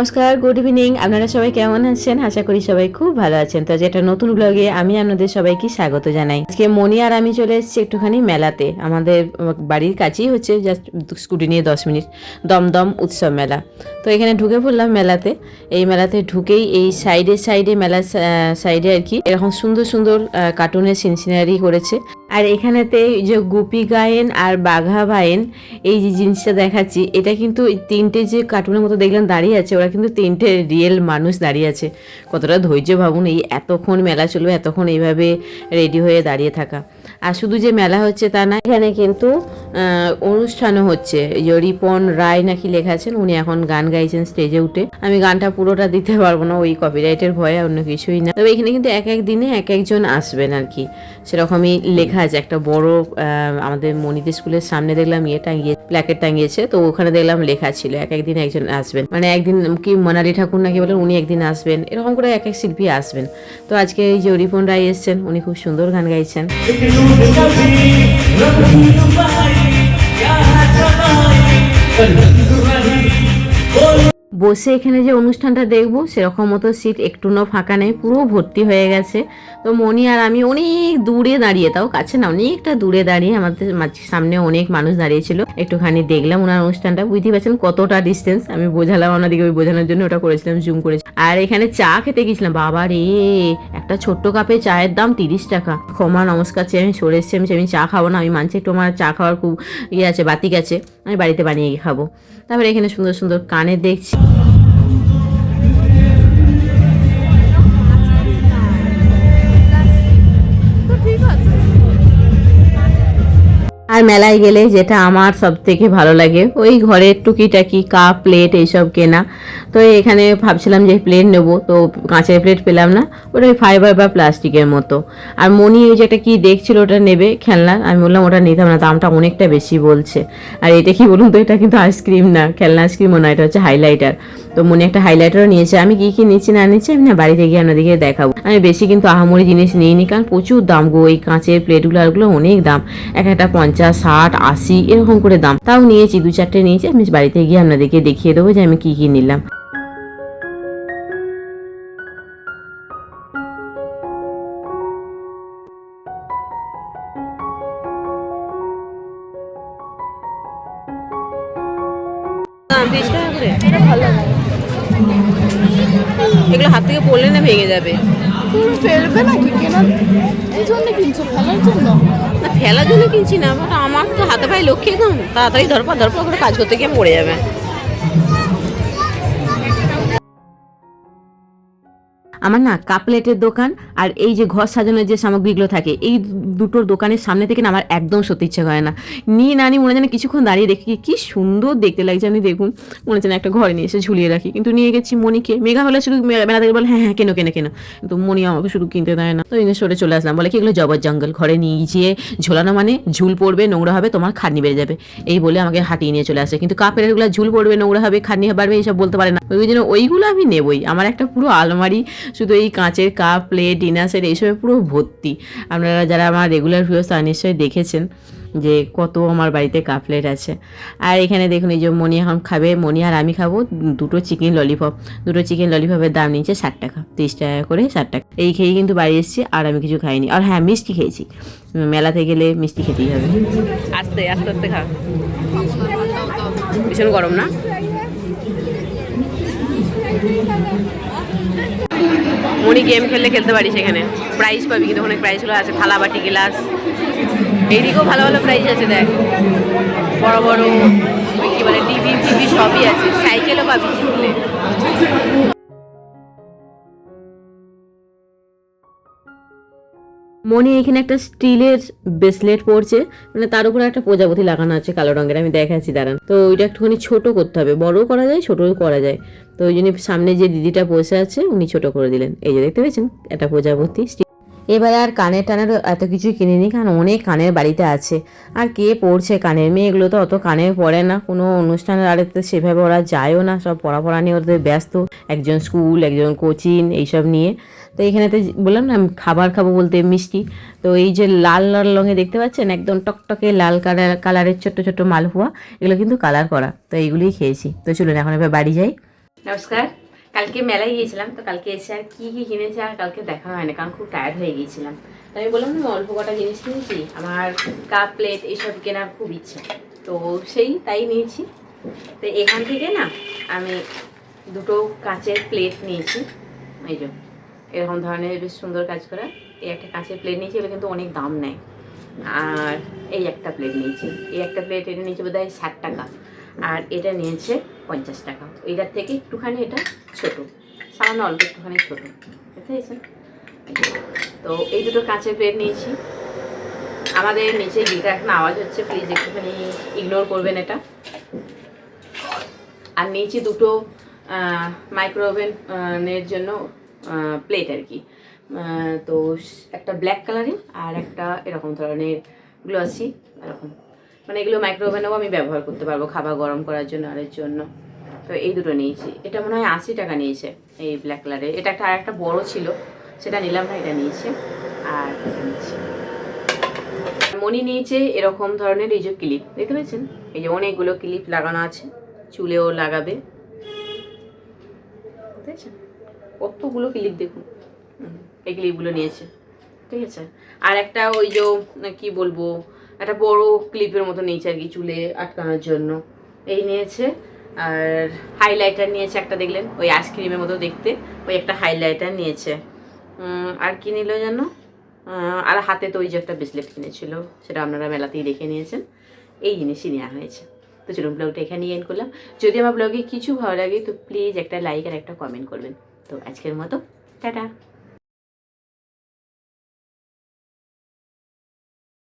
নমস্কার good evening আপনারা সবাই কেমন আছেন? আশা করি সবাই খুব ভালো আছেন। তো যেটা নতুন ব্লগে আমি আপনাদের সবাইকে স্বাগত জানাই। আজকে মনি আর আমি চলে এসেছি একটুখানি মেলাতে। আমাদের বাড়ির কাছেই হচ্ছে জাস্ট স্কুটি নিয়ে দশ মিনিট দমদম উৎসব মেলা। তো এখানে ঢুকে পড়লাম মেলাতে। এই মেলাতে ঢুকেই এই সাইডে সাইডে মেলার সাইডে আর কি, এরকম সুন্দর সুন্দর কার্টুনের সিনসিনারি করেছে। আর এখানেতে যে গুপি গায়েন আর বাঘা ভায়েন, এই যে জিনিসটা দেখাচ্ছি, এটা কিন্তু তিনটে যে কার্টুনের মতো দেখলাম দাঁড়িয়ে আছে, ওরা কিন্তু তিনটে রিয়েল মানুষ দাঁড়িয়ে আছে। কতটা ধৈর্য ভাবুন, এই এতক্ষণ মেলা চলবে, এতক্ষণ এইভাবে রেডি হয়ে দাঁড়িয়ে থাকা। আর শুধু যে মেলা হচ্ছে তা না, এখানে কিন্তু অনুষ্ঠানও হচ্ছে। রিপন রায় নাকি লেখা আছেন, উনি এখন গান গাইছেন স্টেজে উঠে। আমি গানটা পুরোটা দিতে পারব না, ওই কপিরাইটের ভয়ে অন্য কিছুই না। তবে এখানে কিন্তু এক এক দিনে এক একজন আসবেন আর কি। সেরকমই লেখা আছে একটা বড় আমাদের মনিদের স্কুলের সামনে দেখলাম ইয়ে টাঙিয়ে প্ল্যাকেট টাঙিয়েছে তো ওখানে দেখলাম লেখা ছিল এক একদিন একজন আসবেন মানে একদিন কি মনালি ঠাকুর নাকি বলেন উনি একদিন আসবেন এরকম করে এক এক শিল্পী আসবেন তো আজকে এই যে রিপন রায় এসছেন উনি খুব সুন্দর গান গাইছেন বসে এখানে যে অনুষ্ঠানটা দেখব, সেরকম মতো সিট একটু না ফাঁকা নেই, পুরো ভর্তি হয়ে গেছে। তো মনি আর আমি অনেক দূরে দাঁড়িয়ে, তাও কাছে না, অনেকটা দূরে দাঁড়িয়ে আমাদের সামনে অনেক মানুষ দাঁড়িয়ে ছিল একটুখানি দেখলাম ওনার অনুষ্ঠানটা বুঝতে পারছেন কতটা ডিস্টেন্স আমি বোঝালাম ওনাদিকে ওই বোঝানোর জন্য ওটা করেছিলাম জুম করেছি। আর এখানে চা খেতে গেছিলাম, বাবা রে! একটা ছোট্ট কাপে চায়ের দাম তিরিশ টাকা। ক্ষমা, নমস্কার, চেয়ে আমি সরে এসেছি, আমি আমি চা খাব না, আমি মানছি একটু আমার চা খাওয়ার খুব ইয়ে আছে, বাতিক আছে, আমি বাড়িতে বানিয়ে খাব। তারপরে এখানে সুন্দর সুন্দর কানে দেখছি। আর মেলায় গেলে যেটা আমার সব থেকে ভালো লাগে, ওই ঘরের টুকিটাকি কাপ প্লেট এইসব কেনা। তো এখানে ভাবছিলাম যে প্লেট নেব, তো কাঁচের প্লেট পেলাম না, ওটা ওই ফাইবার বা প্লাস্টিকের মতো। আর মনি ওই যে একটা কি দেখছিল ওটা নেবে খেলনা, আমি বললাম ওটা নিতাম না, দামটা অনেকটা বেশি বলছে। আর এটা কি বলুন তো, এটা কিন্তু আইসক্রিম না, খেলনা আইসক্রিমও না, এটা হচ্ছে হাইলাইটার তো মনে একটা হাইলাইটারও নিয়েছে, আমি কি কি নিচ্ছি না নিচ্ছি আমি না বাড়িতে গিয়ে আপনাদেরকে দেখাবো। আমি বেশি কিন্তু আহামরি জিনিস নিইনি, কারণ প্রচুর দাম গো, এই কাঁচের প্লেটগুলো আরগুলো অনেক দাম। এক একটা পঞ্চাশ ষাট আশি এরকম করে দাম। তাও নিয়েছি দু চারটে নিয়েছি। আমি বাড়িতে গিয়ে আপনাদেরকে দেখিয়ে দেবো যে আমি কি কি নিলাম। তিরিশ টাকা করে? এগুলো হাত থেকে পড়লে না ভেঙে যাবে। তুমি ফেলবে নাকি? কেনার এই জন্য কিনছো ফেলার জন্য? না ফেলার জন্য কিনছি না বাট আমার তো হাতে পায়ে লক্ষ্যে একদম। তাড়াতাড়ি ধরপা ধরপা করে কাজ করতে গিয়ে পড়ে যাবে। আমার না কাপলেটের দোকান আর এই যে ঘর সাজানোর যে সামগ্রীগুলো থাকে, এই দুটোর দোকানের সামনে থেকে না আমার একদম সত্যি ইচ্ছে করে না। নিয়ে না নিয়ে মনে যেন কিছুক্ষণ দাঁড়িয়ে দেখি কি সুন্দর দেখতে লাগছে। আমি দেখুন, মনে হচ্ছে একটা ঘরে নিয়ে এসে ঝুলিয়ে রাখি। কিন্তু নিয়ে গেছি মনিকে মেঘা হলে শুধু মেলা থেকে বলে হ্যাঁ হ্যাঁ কেন কেন কেন। কিন্তু মনি আমাকে শুধু কিনতে দেয় না। তো এই সরে চলে আসলাম। বলে কি, এগুলো জবর জঙ্গল। ঘরে নিয়ে গিয়ে ঝোলানো মানে ঝুল পড়বে, নোংরা হবে, তোমার খাটনি বেড়ে যাবে। এই বলে আমাকে হাঁটিয়ে নিয়ে চলে আসে। কিন্তু কাপের ঝুল পড়বে, নোংরা হবে, খাটনি বাড়বে এইসব বলতে পারে না। ওই জন্য ওইগুলো আমি নেবই। আমার একটা পুরো আলমারি শুধু এই কাঁচের কাপ প্লেট ডিনার সেট এইসবে পুরো ভর্তি। আপনারা যারা আমার রেগুলার ভিউস তারা নিশ্চয়ই দেখেছেন যে কত আমার বাড়িতে কাপ প্লেট আছে। আর এখানে দেখুন, এই যে মনি এখন খাবে মনি আর আমি খাব দুটো চিকেন ললিপপ দুটো চিকেন ললিপপের দাম নিচ্ছে ষাট টাকা, তিরিশ টাকা করে ষাট টাকা। এই খেয়ে কিন্তু বাড়ি এসেছি আর আমি কিছু খাইনি। আর হ্যাঁ মিষ্টি খেয়েছি। মেলাতে গেলে মিষ্টি খেতেই হবে। আস্তে আস্তে আস্তে খা। ভীষণ গরম না? মনি গেম খেললে খেলতে পারি সেখানে। প্রাইজ পাবি, কিন্তু অনেক প্রাইজগুলো আছে, থালা বাটি গ্লাস। এইদিকেও ভালো ভালো প্রাইজ আছে, দেখ। বড় বড়, কী বলে টিভি টিভি সবই আছে। সাইকেলও পাবি। কিনলে মনে এখানে একটা স্টিলের ব্রেসলেট পড়ছে মানে তার উপরে একটা প্রজাপতি লাগানো আছে কালো রঙের, আমি দেখাচ্ছি, দাঁড়ান। তো ওইটা একটুখানি ছোট করতে হবে, বড়ও করা যায়, ছোটও করা যায়। তো ওই জন্য সামনে যে দিদিটা বসে আছে, উনি ছোট করে দিলেন। এই যে দেখতে পেয়েছেন, একটা প্রজাপতি এবারে আর কানের টানের এত কিছু কিনিনি, কারণ অনেক কানের বাড়িতে আছে। আর কে পড়ছে কানের? মেয়েগুলো তো অত কানে পড়ে না। কোনো অনুষ্ঠানের আড়েতে সেভাবে ওরা যায়ও না। সব পড়া পড়া নিয়ে ওদের ব্যস্ত। একজন স্কুল, একজন কোচিং, এইসব নিয়ে। তো এখানেতে বললাম না খাবার খাব বলতে মিষ্টি। তো এই যে লাল লাল রঙে দেখতে পাচ্ছেন? একদম টকটকে লাল কালার, কালারের ছোট্ট ছোট্ট মালপোয়া। এগুলো কিন্তু কালার করা। তো এইগুলোই খেয়েছি। তো চলুন এখন এবার বাড়ি যাই। নমস্কার। কালকে মেলায় গিয়েছিলাম, তো কালকে এসে আর কী কী কিনেছি আর কালকে দেখা হয় না কারণ খুব টায়ার্ড হয়ে গিয়েছিলাম। তো আমি বললাম না অল্প কটা জিনিস কিনেছি, আমার কাপ প্লেট এইসব কেনার খুব ইচ্ছা। তো সেই তাই নিয়েছি। তো এখান থেকে না, আমি দুটো কাঁচের প্লেট নিয়েছি। এই যে, এরকম ধরনের বেশ সুন্দর কাজ করা। এই একটা কাঁচের প্লেট নিয়েছি, এগুলো কিন্তু অনেক দাম নেয়। আর এই একটা প্লেট নিয়েছি। এই একটা প্লেট এটা নিয়েছি বোধ হয় ষাট টাকা। আর এটা নিয়েছে পঞ্চাশ টাকা। এইটার থেকে একটুখানি এটা ছোট। সামান্য অল্প একটুখানি ছোট। তো এই দুটো কাঁচের প্লেট নিয়েছি। আমাদের নিচে গিটার এখন আওয়াজ হচ্ছে প্লিজ একটুখানি ইগনোর করবেন এটা। আর নিয়েছি দুটো মাইক্রোওভেন এর জন্য প্লেট আর কি। তো একটা ব্ল্যাক কালারের আর একটা এরকম ধরনের গ্লসি এরকম। মানে এগুলো মাইক্রোওভেনেও আমি ব্যবহার করতে পারব খাবার গরম করার জন্য আরের জন্য। তো এই দুটো নিয়েছি। এটা মনে হয় আশি টাকা নিয়েছে এই ব্ল্যাক কালারের এটা একটা আর একটা বড় ছিল, সেটা নিলাম না, এটা নিয়েছে। আর মনি নিয়েছে। এরকম ধরনের, এই যে ক্লিপ দেখতে পেয়েছেন? এই যে অনেকগুলো ক্লিপ লাগানো আছে, চুলেও লাগাবে। কতগুলো ক্লিপ দেখুন। এই ক্লিপগুলো নিয়েছে। ঠিক আছে? আর একটা ওই যে, কি বলব একটা বড় ক্লিপের মতো নিয়েছে আর কি চুলে আটকানোর জন্য। এই নিয়েছে। আর হাইলাইটার নিয়েছে একটা, দেখলেন? ওই আইসক্রিমের মতো দেখতে। ওই একটা হাইলাইটার নিয়েছে। আর কি নিল যেন আর হাতে তো ওই যে একটা ব্রেসলেট কিনেছিল, সেটা আপনারা মেলাতেই দেখে নিয়েছেন। এই জিনিসই নেওয়া হয়েছে। তো চলুন ব্লগটা এখানেই এন্ড করলাম। যদি আমার ব্লগে কিছু ভালো লাগে, তো প্লিজ একটা লাইক আর একটা কমেন্ট করবেন। তো আজকের মতো, টাটা।